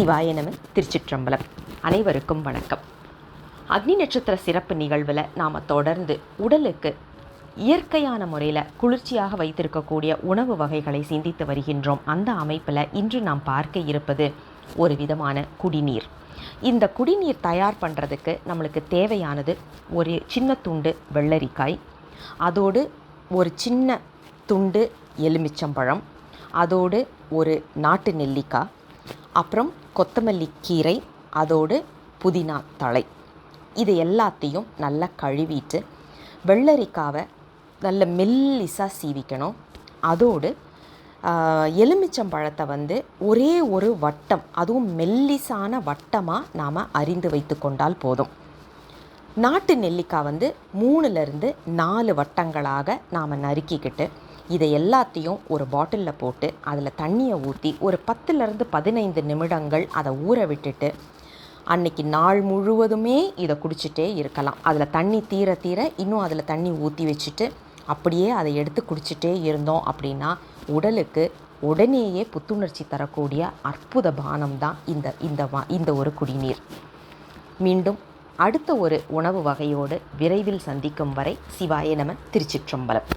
சிவாய நம திருச்சிற்றம்பலம். அனைவருக்கும் வணக்கம். அக்னி நட்சத்திர சிறப்பு நிகழ்வில் நாம் தொடர்ந்து உடலுக்கு இயற்கையான முறையில் குளிர்ச்சியாக வைத்திருக்கக்கூடிய உணவு வகைகளை சிந்தித்து வருகின்றோம். அந்த அமைப்பில் இன்று நாம் பார்க்க இருப்பது ஒரு விதமான குடிநீர். இந்த குடிநீர் தயார் பண்ணுறதுக்கு நம்மளுக்கு தேவையானது ஒரு சின்ன துண்டு வெள்ளரிக்காய் அதோடு ஒரு சின்ன துண்டு எலுமிச்சம்பழம் அதோடு ஒரு நாட்டு நெல்லிக்காய் அப்புறம் கொத்தமல்லி கீரை அதோடு புதினா தழை. இது எல்லாத்தையும் நல்லா கழுவிட்டு வெள்ளரிக்காவை நல்ல மெல்லிசாக சீவிக்கணும். அதோடு எலுமிச்சம் எலுமிச்சம்பழத்தை வந்து ஒரே ஒரு வட்டம் அதுவும் மெல்லிசான வட்டமாக நாம் அறிந்து வைத்து கொண்டால் போதும். நாட்டு நெல்லிக்காய் வந்து மூணுலேருந்து நாலு வட்டங்களாக நாம் நறுக்கிக்கிட்டு இதை எல்லாத்தையும் ஒரு பாட்டிலில் போட்டு அதில் தண்ணியை ஊற்றி ஒரு பத்துலேருந்து பதினைந்து நிமிடங்கள் அதை ஊற விட்டுட்டு அன்னைக்கு நாள் முழுவதுமே இதை குடிச்சிட்டே இருக்கலாம். அதில் தண்ணி தீர தீர இன்னும் அதில் தண்ணி ஊற்றி வச்சுட்டு அப்படியே அதை எடுத்து குடிச்சிட்டே இருந்தோம் அப்படின்னா உடலுக்கு உடனேயே புத்துணர்ச்சி தரக்கூடிய அற்புத பானம் தான் இந்த இந்த வா இந்த ஒரு குடிநீர். மீண்டும் அடுத்த ஒரு உணவு வகையோடு விரைவில் சந்திக்கும் வரை சிவாய நம திருச்சிற்றம்பலம்.